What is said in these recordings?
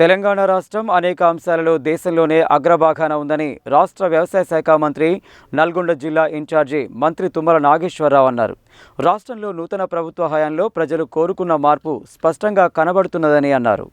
తెలంగాణ రాష్ట్రం అనేక అంశాలలో దేశంలోనే అగ్రభాగాన ఉందని రాష్ట్ర వ్యవసాయ శాఖ మంత్రి నల్గొండ జిల్లా ఇన్ఛార్జి మంత్రి తుమ్మల నాగేశ్వరరావు అన్నారు. రాష్ట్రంలో నూతన ప్రభుత్వ హయాంలో ప్రజలు కోరుకున్న మార్పు స్పష్టంగా కనబడుతున్నదని అన్నారు.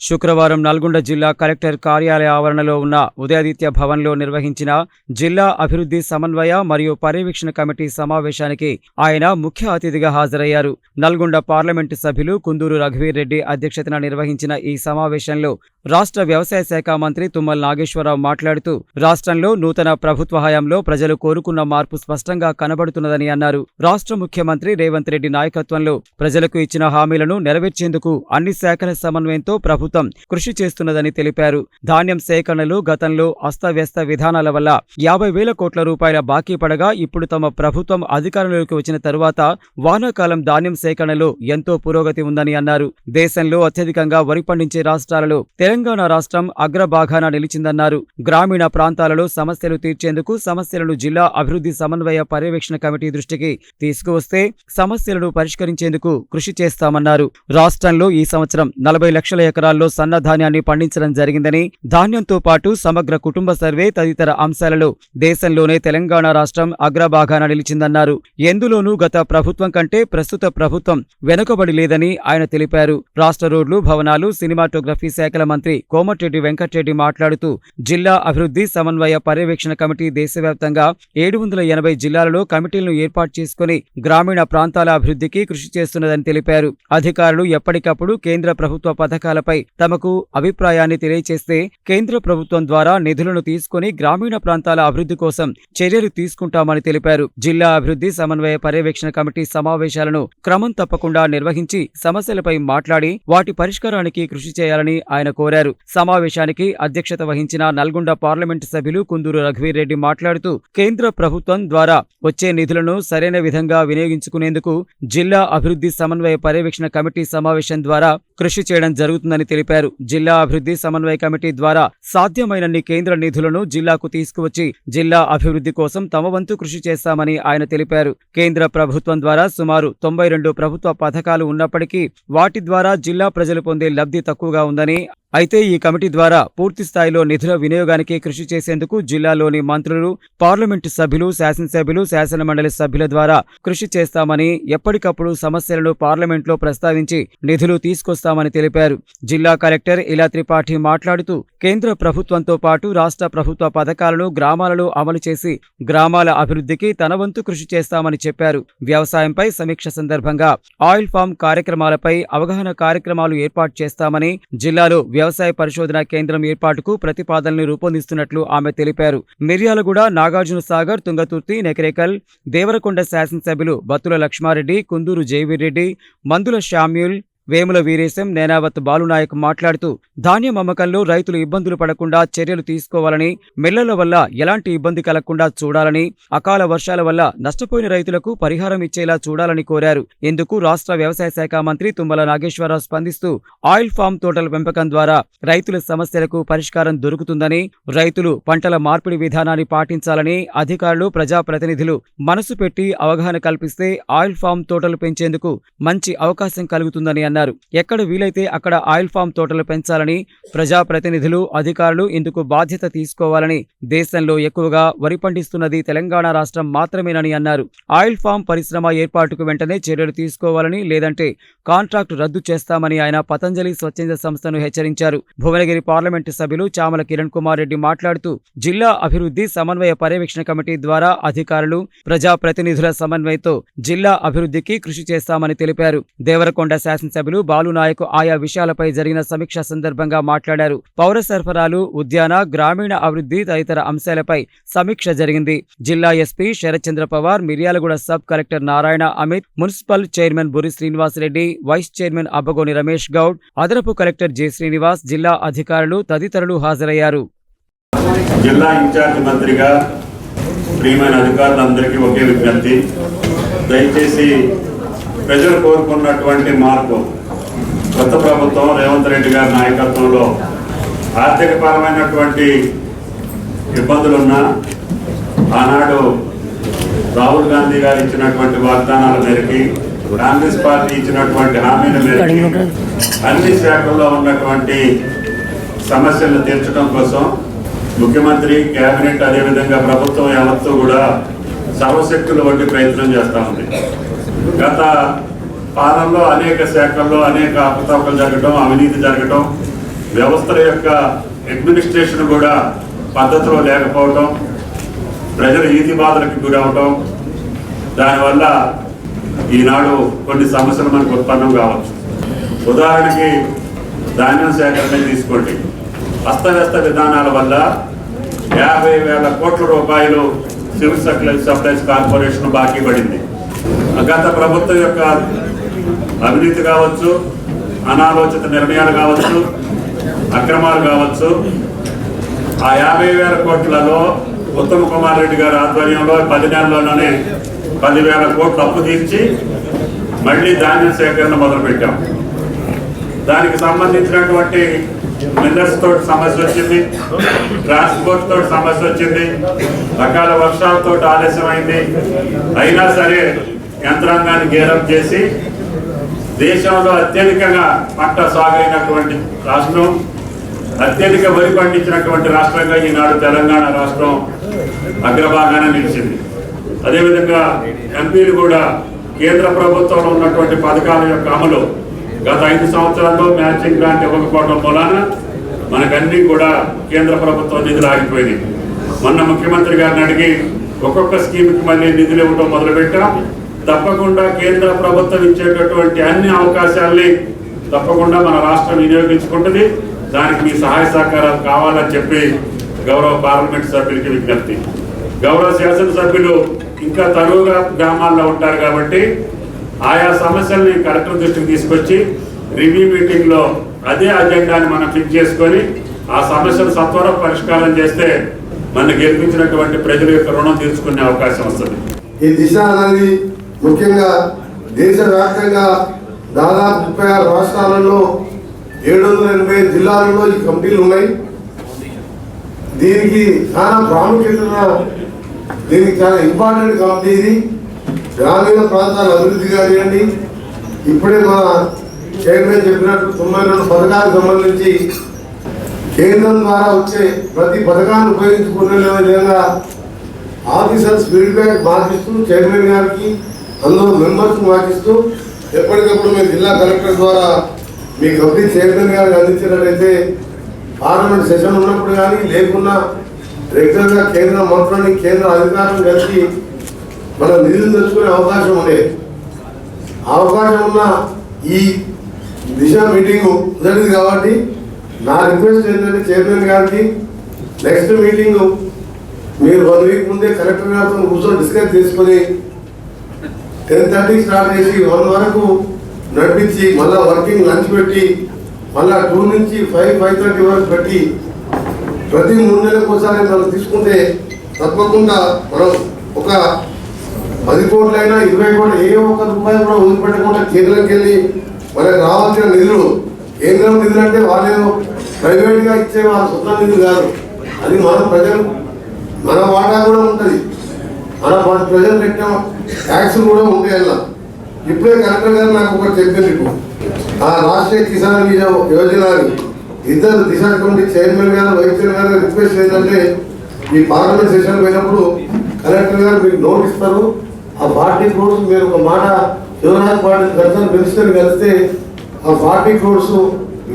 శుక్రవారం నల్గొండ జిల్లా కలెక్టర్ కార్యాలయ ఆవరణలో ఉన్న ఉదయాదిత్య భవన్లో నిర్వహించిన జిల్లా అభివృద్ధి సమన్వయ మరియు పర్యవేక్షణ కమిటీ సమావేశానికి ఆయన ముఖ్య అతిథిగా హాజరయ్యారు. నల్గొండ పార్లమెంటు సభ్యులు కుందూరు రఘువీర్ రెడ్డి అధ్యక్షతన నిర్వహించిన ఈ సమావేశంలో రాష్ట్ర వ్యవసాయ శాఖ మంత్రి తుమ్మల నాగేశ్వరరావు మాట్లాడుతూ రాష్ట్రంలో నూతన ప్రభుత్వ హయాంలో ప్రజలు కోరుకున్న మార్పు స్పష్టంగా కనబడుతున్నదని అన్నారు. రాష్ట్ర ముఖ్యమంత్రి రేవంత్ రెడ్డి నాయకత్వంలో ప్రజలకు ఇచ్చిన హామీలను నెరవేర్చేందుకు అన్ని శాఖల సమన్వయంతో ప్రభుత్వం కృషి చేస్తున్నదని తెలిపారు. ధాన్యం సేకరణలు గతంలో అస్తవ్యస్త విధానాల వల్ల యాభై వేల కోట్ల రూపాయల బాకీ పడగా ఇప్పుడు తమ ప్రభుత్వం అధికారంలోకి వచ్చిన తరువాత వానాకాలం ధాన్యం సేకరణలో ఎంతో పురోగతి ఉందని అన్నారు. దేశంలో అత్యధికంగా వరి పండించే రాష్ట్రాలలో తెలంగాణ తెలంగాణ రాష్ట్రం అగ్రభాగాన నిలిచిందన్నారు. గ్రామీణ ప్రాంతాలలో సమస్యలు తీర్చేందుకు సమస్యలను జిల్లా అభివృద్ధి సమన్వయ పర్యవేక్షణ కమిటీ దృష్టికి తీసుకువస్తే సమస్యలను పరిష్కరించేందుకు కృషి చేస్తామన్నారు. రాష్ట్రంలో ఈ సంవత్సరం నలభై లక్షల ఎకరాల్లో సన్న ధాన్యాన్ని పండించడం జరిగిందని ధాన్యంతో పాటు సమగ్ర కుటుంబ సర్వే తదితర అంశాలలో దేశంలోనే తెలంగాణ రాష్ట్రం అగ్రభాగాన నిలిచిందన్నారు. ఎందులోనూ గత ప్రభుత్వం కంటే ప్రస్తుత ప్రభుత్వం వెనుకబడి లేదని ఆయన తెలిపారు. రాష్ట్ర రోడ్లు భవనాలు సినిమాటోగ్రఫీ శాఖల మంత్రి కోమటిరెడ్డి వెంకటరెడ్డి మాట్లాడుతూ జిల్లా అభివృద్ధి సమన్వయ పర్యవేక్షణ కమిటీ దేశవ్యాప్తంగా ఏడు వందల ఎనభై జిల్లాలలో కమిటీలను ఏర్పాటు చేసుకుని గ్రామీణ ప్రాంతాల అభివృద్ధికి కృషి చేస్తున్నదని తెలిపారు. అధికారులు ఎప్పటికప్పుడు కేంద్ర ప్రభుత్వ పథకాలపై తమకు అభిప్రాయాన్ని తెలియచేస్తే కేంద్ర ప్రభుత్వం ద్వారా నిధులను తీసుకుని గ్రామీణ ప్రాంతాల అభివృద్ధి కోసం చర్యలు తీసుకుంటామని తెలిపారు. జిల్లా అభివృద్ధి సమన్వయ పర్యవేక్షణ కమిటీ సమావేశాలను క్రమం తప్పకుండా నిర్వహించి సమస్యలపై మాట్లాడి వాటి పరిష్కారానికి కృషి చేయాలని ఆయన కోరారు. సమావేశానికి అధ్యక్షత వహించిన నల్గొండ పార్లమెంటు సభ్యులు కుందూరు రఘువీర్ రెడ్డి మాట్లాడుతూ కేంద్ర ప్రభుత్వం ద్వారా వచ్చే నిధులను సరైన విధంగా వినియోగించుకునేందుకు జిల్లా అభివృద్ధి సమన్వయ పర్యవేక్షణ కమిటీ సమావేశం ద్వారా కృషి చేయడం జరుగుతుందని తెలిపారు. జిల్లా అభివృద్ధి సమన్వయ కమిటీ ద్వారా సాధ్యమైనన్ని కేంద్ర నిధులను జిల్లాకు తీసుకువచ్చి జిల్లా అభివృద్ధి కోసం తమ వంతు కృషి చేస్తామని ఆయన తెలిపారు. కేంద్ర ప్రభుత్వం ద్వారా సుమారు తొంభై రెండు ప్రభుత్వ పథకాలు ఉన్నప్పటికీ వాటి ద్వారా జిల్లా ప్రజలు పొందే లబ్ధి తక్కువగా ఉందని అయితే ఈ కమిటీ ద్వారా పూర్తి స్థాయిలో నిధుల వినియోగానికి కృషి చేసేందుకు జిల్లాలోని మంత్రులు పార్లమెంటు సభ్యులు శాసనసభ్యులు శాసనమండలి సభ్యుల ద్వారా కృషి చేస్తామని ఎప్పటికప్పుడు సమస్యలను పార్లమెంట్లో ప్రస్తావించి నిధులు తీసుకొస్తామని తెలిపారు. జిల్లా కలెక్టర్ ఇలా త్రిపాఠి మాట్లాడుతూ కేంద్ర ప్రభుత్వంతో పాటు రాష్ట్ర ప్రభుత్వ పథకాలను గ్రామాలలో అమలు చేసి గ్రామాల అభివృద్ధికి తన వంతు కృషి చేస్తామని చెప్పారు. వ్యవసాయంపై సమీక్ష సందర్భంగా ఆయిల్ ఫామ్ కార్యక్రమాలపై అవగాహన కార్యక్రమాలు ఏర్పాటు చేస్తామని జిల్లాలో వ్యవసాయ పరిశోధన కేంద్రం ఏర్పాటుకు ప్రతిపాదనలు రూపొందిస్తున్నట్లు ఆమె తెలిపారు. మిర్యాలగూడ నాగార్జున సాగర్ తుంగతుర్తి నెకరేకల్ దేవరకొండ శాసనసభ్యులు బత్తుల లక్ష్మారెడ్డి కుందూరు జయవీర్రెడ్డి మందుల శామ్యూల్ వేముల వీరేశం నేనావత్ బాలునాయక్ మాట్లాడుతూ ధాన్యం అమ్మకంలో రైతులు ఇబ్బందులు పడకుండా చర్యలు తీసుకోవాలని మిల్లల వల్ల ఎలాంటి ఇబ్బంది కలగకుండా చూడాలని అకాల వర్షాల వల్ల నష్టపోయిన రైతులకు పరిహారం ఇచ్చేలా చూడాలని కోరారు. ఇందుకు రాష్ట్ర వ్యవసాయ శాఖ మంత్రి తుమ్మల నాగేశ్వరరావు స్పందిస్తూ ఆయిల్ ఫామ్ తోటల పెంపకం ద్వారా రైతుల సమస్యలకు పరిష్కారం దొరుకుతుందని రైతులు పంటల మార్పిడి విధానాన్ని పాటించాలని అధికారులు ప్రజాప్రతినిధులు మనసు పెట్టి అవగాహన కల్పిస్తే ఆయిల్ ఫామ్ తోటలు పెంచేందుకు మంచి అవకాశం కలుగుతుందని అన్నారు. ఎక్కడ వీలైతే అక్కడ ఆయిల్ ఫామ్ తోటలు పెంచాలని ప్రజాప్రతినిధులు అధికారులు ఇందుకు బాధ్యత తీసుకోవాలని దేశంలో ఎక్కువగా వరి పండిస్తున్నది తెలంగాణ రాష్ట్రం మాత్రమేనని అన్నారు. ఆయిల్ ఫామ్ పరిశ్రమ ఏర్పాటుకు వెంటనే చర్యలు తీసుకోవాలని లేదంటే కాంట్రాక్టు రద్దు చేస్తామని ఆయన పతంజలి స్వచ్ఛంద సంస్థను హెచ్చరించారు. భువనగిరి పార్లమెంటు సభ్యులు చామల కిరణ్ కుమార్ రెడ్డి మాట్లాడుతూ జిల్లా అభివృద్ధి సమన్వయ పర్యవేక్షణ కమిటీ ద్వారా అధికారులు ప్రజాప్రతినిధుల సమన్వయంతో జిల్లా అభివృద్ధికి కృషి చేస్తామని తెలిపారు. దేవరకొండ శాసనసభ్యులు బాలునాయక్ ఆయా విషయాలపై జరిగిన సమీక్ష సందర్భంగా మాట్లాడారు. పౌర సరఫరాలు ఉద్యాన గ్రామీణ అభివృద్ధి తదితర అంశాలపై సమీక్ష జరిగింది. జిల్లా SP Sharatchandra Pawar Miryalaguda sub collector Narayana Amit municipal chairman Buri Srinivasareddy vice chairman Abbagoni Ramesh Goud అదనపు కలెక్టర్ జె శ్రీనివాస్ జిల్లా అధికారులు తదితరులు హాజరయ్యారు. జిల్లా ఇన్ఛార్జ్ మంత్రిగా ప్రియమైన అధికారులందరికీ ఒకే విజ్ఞప్తి. దయచేసి ప్రజలు కోరుకున్నటువంటి మార్పు. కొత్త ప్రభుత్వం రేవంత్ రెడ్డి గారి నాయకత్వంలో ఆర్థికపరమైనటువంటి ఇబ్బందులున్నా ఆనాడు రాహుల్ గాంధీ గారు ఇచ్చినటువంటి వాగ్దానాల మేరకి కాంగ్రెస్ పార్టీ ఇచ్చినటువంటి హామీల మేరకి అన్ని శాఖల్లో ఉన్నటువంటి సమస్యలను తీర్చడం కోసం ముఖ్యమంత్రి కేబినెట్ అదేవిధంగా ప్రభుత్వం యావత్తు కూడా సర్వశక్తుల వంటి ప్రయత్నం చేస్తూ ఉంది. గత పాలనలో అనేక శాఖల్లో అనేక అవకతవకలు జరగటం అవినీతి జరగటం వ్యవస్థల యొక్క అడ్మినిస్ట్రేషన్ కూడా పద్ధతిలో లేకపోవటం ప్రజలు ఈతి బాధలకు గురవటం దానివల్ల ఈనాడు కొన్ని సమస్యలు మనకు ఉత్పన్నం కావచ్చు. ఉదాహరణకి ధాన్యం సేకరణ తీసుకోండి. అస్తవ్యస్త విధానాల వల్ల యాభై వేల కోట్ల రూపాయలు సివిల్ సప్లైస్ సప్లైస్ కార్పొరేషన్ బాకీ పడింది. గత ప్రభుత్వం యొక్క అవినీతి కావచ్చు అనాలోచిత నిర్ణయాలు కావచ్చు అక్రమాలు కావచ్చు ఆ యాభై వేల కోట్లలో ఉత్తమ్ కుమార్ రెడ్డి గారి ఆధ్వర్యంలో పది నెలల్లోనే పదివేల కోట్లు అప్పు తీర్చి మళ్ళీ ధాన్యం సేకరణ మొదలుపెట్టాం. దానికి సంబంధించినటువంటి మిల్లర్స్ తోటి సమస్య వచ్చింది ట్రాన్స్పోర్ట్ తోటి సమస్య వచ్చింది రకాల వర్షాలతో ఆలస్యమైంది. అయినా సరే యంత్రాంగాన్ని గేరప్ చేసి దేశంలో అత్యధికంగా పంట సాగైనటువంటి రాష్ట్రం అత్యధిక వరి పండించినటువంటి రాష్ట్రంగా ఈనాడు తెలంగాణ రాష్ట్రం అగ్రభాగాన నిలిచింది. అదేవిధంగా ఎంపీలు కూడా కేంద్ర ప్రభుత్వంలో ఉన్నటువంటి పథకాల యొక్క అమలు గత ఐదు సంవత్సరాల్లో మ్యాచింగ్ గ్రాంట్ ఇవ్వకపోవడం మూలాన మనకన్నీ కూడా కేంద్ర ప్రభుత్వం నిధులు ఆగిపోయినాయి. మొన్న ముఖ్యమంత్రి గారిని అడిగి ఒక్కొక్క స్కీమ్కి మళ్ళీ నిధులు ఇవ్వడం మొదలుపెట్టాం. తప్పకుండా కేంద్ర ప్రభుత్వం ఇచ్చేటటువంటి అన్ని అవకాశాలని తప్పకుండా మన రాష్ట్రం వినియోగించుకుంటుంది. దానికి మీ సహాయ సహకారాలు కావాలని చెప్పి గౌరవ పార్లమెంట్ సభ్యులకి విజ్ఞప్తి. గౌరవ శాసనసభ్యులు ఇంకా తరువుగా గ్రామాల్లో ఉంటారు కాబట్టి ఆయా సమస్యల్ని కలెక్టర్ దృష్టికి తీసుకొచ్చి రివ్యూ మీటింగ్లో అదే అజెండాని మనం ఫిక్స్ చేసుకొని ఆ సమస్యలు సత్వరం పరిష్కారం చేస్తే మన గెలిపించినటువంటి ప్రజల యొక్క రుణం తీర్చుకునే అవకాశం వస్తుంది. ఈ దిశ అనేది ముఖ్యంగా దేశవ్యాప్తంగా దాదాపు ముప్పై ఆరు రాష్ట్రాలలో ఏడు వందల ఎనభై ఐదు జిల్లాలలో ఈ కమిటీలు ఉన్నాయి. దీనికి చాలా ప్రాముఖ్యత దీనికి చాలా ఇంపార్టెంట్ కమిటీ ఇది గ్రామీణ ప్రాంతాల అభివృద్ధి కానివ్వండి ఇప్పుడే మన చైర్మన్ చెప్పినట్టు తొంభై రెండు పథకాలకు సంబంధించి కేంద్రం ద్వారా వచ్చే ప్రతి పథకాన్ని ఉపయోగించుకునే విధంగా ఆఫీసర్స్ ఫీడ్బ్యాక్ మార్పిస్తూ చైర్మన్ గారికి అందులో మెంబర్స్ మార్పిస్తూ ఎప్పటికప్పుడు మీ జిల్లా కలెక్టర్ ద్వారా మీ కమిటీ చైర్మన్ గారికి అందించినట్లయితే పార్లమెంట్ సెషన్ ఉన్నప్పుడు కానీ లేకున్నా రెగ్యులర్గా కేంద్ర మంత్రులని కేంద్ర అధికారులను కలిసి మనం నిధులు తెచ్చుకునే అవకాశం ఉండేది అవకాశం ఉన్న ఈ దిశ మీటింగ్ జరిగింది కాబట్టి నా రిక్వెస్ట్ ఏంటంటే చైర్మన్ గారికి నెక్స్ట్ మీటింగ్ మీరు వన్ వీక్ ముందే కలెక్టర్ గారితో కూర్చొని డిస్కస్ చేసుకొని టెన్ థర్టీకి స్టార్ట్ చేసి వన్ వరకు నడిపించి మళ్ళీ వర్కింగ్ లంచ్ పెట్టి మళ్ళీ టూ నుంచి ఫైవ్ ఫైవ్ థర్టీ వరకు పెట్టి ప్రతి మూడు నెలలకు ఒకసారి మనం తీసుకుంటే తప్పకుండా మనం ఒక పది కోట్లైనా ఇరవై కోట్ల ఏ ఒక్క రూపాయి కూడా వదిలిపెట్టకుండా కేంద్రంకి వెళ్ళి మనకు రావాల్సిన నిధులు కేంద్రం నిధులు అంటే వాళ్ళు ప్రైవేట్గా ఇచ్చే వాళ్ళ సొంత నిధులు కాదు. అది మన ప్రజలు మన వాటా కూడా ఉంటుంది. మన ప్రజలు పెట్టిన ట్యాక్స్ కూడా ఉంటాయి అలా ఇప్పుడే కలెక్టర్ గారు నాకు ఒకటి చెప్పింది ఆ రాష్ట్రీయ కిసాన్ యోజన యోజన అని. ఇద్దరు దిశ కమిటీ చైర్మన్ గారు వైస్ చైర్మన్ గారు రిక్వెస్ట్ ఏంటంటే ఈ పార్లమెంట్ సెషన్ పోయినప్పుడు కలెక్టర్ గారు మీకు నోట్ ఇస్తారు. ఆ ఫార్టీ క్రోడ్స్ మీరు ఒక మాట శివనాథ్ పార్టీ కన్సర్న్ మినిస్టర్ కలిస్తే ఆ ఫార్టీ క్రోడ్స్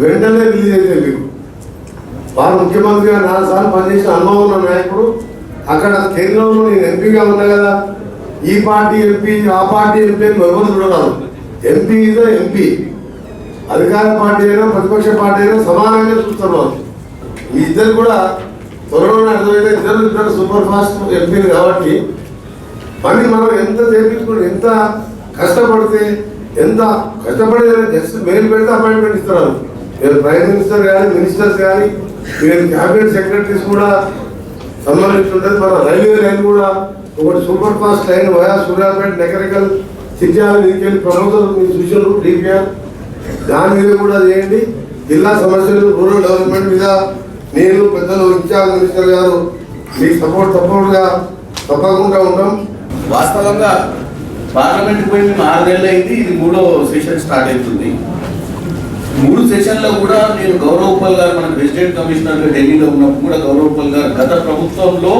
వెంటనే రిలీజ్ అయితే మీకు. వారు ముఖ్యమంత్రిగా నాలుగు సార్లు పనిచేసిన అనుభవం ఉన్న నాయకుడు అక్కడ కేంద్రంలో నేను ఎంపీగా ఉన్నా కదా ఈ పార్టీ ఎంపీ ఆ పార్టీ ఎంపీ అని ఎవరు చూడరాదు. ఎంపీ ఇదో ఎంపీ. అధికార పార్టీ అయినా ప్రతిపక్ష పార్టీ అయినా సమానంగా చూస్తారు ఈ ఇద్దరు కూడా త్వరలోనే అర్థమైతే ఇద్దరు ఇద్దరు సూపర్ ఫాస్ట్ ఎంపీలు కాబట్టి పని మనం ఎంత చేపించుకుని ఎంత కష్టపడితే ఎంత కష్టపడి జస్ట్ మెయిల్ పెడితే అపాయింట్మెంట్ ఇస్తారు మీరు ప్రైమ్ మినిస్టర్ కానీ మినిస్టర్స్ కానీ మీరు క్యాబినెట్ సెక్రటరీస్ కూడా సంబంధించి ఉంటుంది మన రైల్వే లైన్ కూడా ఒకటి super fast line via Suryapet Nakrekal సిద్ధాలు నీకెళ్ళి ప్రమోదర్ మీరు చూసారు డిపిఆర్ దాని మీద కూడా చేయండి జిల్లా సమస్యలు రూరల్ డెవలప్మెంట్ మీద నేను పెద్దలు ఇన్ఛార్జ్ మినిస్టర్ గారు మీ సపోర్ట్ తప్పకుండా తప్పకుండా ఉంటాం. వాస్తవంగా పార్లమెంట్ పోయి మేము ఆరు నెలలు అయింది ఇది మూడో సెషన్ స్టార్ట్ అవుతుంది. మూడు సెషన్లో కూడా నేను గౌరవపల్ గారు మన ప్రెసిడెంట్ కమిషనర్ ఢిల్లీలో ఉన్నప్పుడు కూడా గౌరవపాల్ గారు గత ప్రభుత్వంలో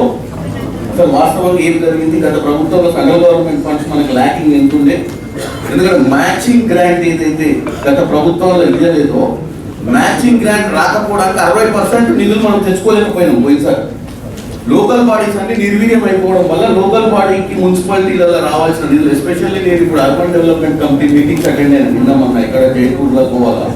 అసలు వాస్తవంగా ఏం జరిగింది? గత ప్రభుత్వంలో సెంట్రల్ గవర్నమెంట్ ఫండ్స్ మనకి ల్యాకింగ్ ఎంతుండే ఎందుకంటే మ్యాచింగ్ గ్రాంట్ ఏదైతే గత ప్రభుత్వంలో ఇవ్వలేదో మ్యాచింగ్ గ్రాంట్ రాకపోవడానికి అరవై పర్సెంట్ నిధులు మనం తెచ్చుకోలేకపోయినాం పోయినసారి. లోకల్ బాడీస్ అన్ని నిర్వీర్యం అయిపోవడం వల్ల లోకల్ బాడీకి మున్సిపాలిటీలలో రావాల్సిన నిధులు ఎస్పెషల్లీ నేను ఇప్పుడు urban development committee meetings attend అయినా నిన్న మొన్న ఇక్కడ జైపూర్లో పోవాలా?